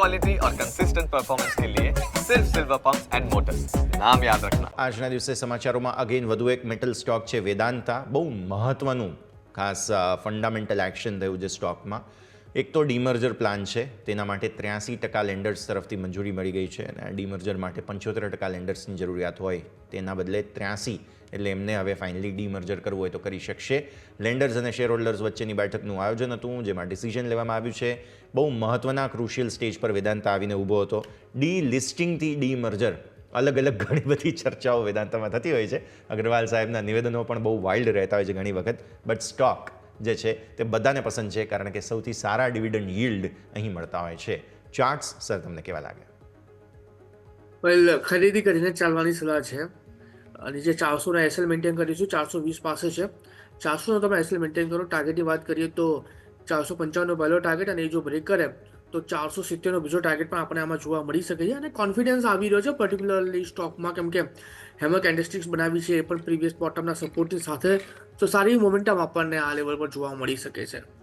Quality और consistent performance के लिए सिर्फ सिल्वर पंप्स एंड मोटर्स नाम याद रखना આજના દિવસે સમાચારોમાં અગેન વધુ એક મેટલ સ્ટોક છે વેદાંતા બહુ મહત્ત્વનું ખાસ ફંડામેન્ટલ એક્શન થયું છે સ્ટોકમાં એક તો ડીમર્જર પ્લાન છે, તેના માટે ત્ર્યાસી ટકા લેન્ડર્સ તરફથી મંજૂરી મળી ગઈ છે અને ડીમર્જર માટે પંચોતેર ટકા લેન્ડર્સની જરૂરિયાત હોય, તેના બદલે ત્ર્યાસી એટલે એમને હવે ફાઇનલી ડીમર્જર કરવું હોય તો કરી શકશે. લેન્ડર્સ અને શેર હોલ્ડર્સ વચ્ચેની બેઠકનું આયોજન હતું, જેમાં ડિસિઝન લેવામાં આવ્યું છે. બહુ મહત્ત્વના ક્રુશિયલ સ્ટેજ પર વેદાંતા આવીને ઊભો હતો. ડી લિસ્ટિંગથી ડીમર્જર અલગ અલગ ઘણી બધી ચર્ચાઓ વેદાંતમાં થતી હોય છે. અગ્રવાલ સાહેબના નિવેદનો પણ બહુ વાઇલ્ડ રહેતા હોય છે ઘણી વખત. બટ સ્ટોક જે છે તે બધાને પસંદ છે, કારણ કે સૌથી સારા ડિવિડન્ડ યીલ્ડ અહીં મળતા હોય છે. ચાર્ટ્સ સર તમને કેવા લાગે? વેલ ખરીદી કરીને ચાલવાની સલાહ છે. અને જે ચારસોના એસએલ મેન્ટેન કરીશું ચારસો વીસ પાસે છે. ચારસોનો તમે એસએલ મેન્ટેન કરો. ટાર્ગેટની વાત કરીએ તો ચારસો પંચાવનનો પહેલો ટાર્ગેટ અને એ જો બ્રેક કરે તો ચારસો સિત્તેરનો બીજો ટાર્ગેટ પણ આપણે આમાં જોવા મળી શકે છે અને કોન્ફિડન્સ આવી રહ્યો છે પર્ટિક્યુલરલી સ્ટોકમાં કેમ કે હેમર કેન્ડસ્ટિક્સ બનાવી છે એ પણ પ્રીવિયસ બોટમના સપોર્ટની સાથે. તો સારી મોમેન્ટમ આપણને આ લેવલ પર જોવા મળી શકે છે.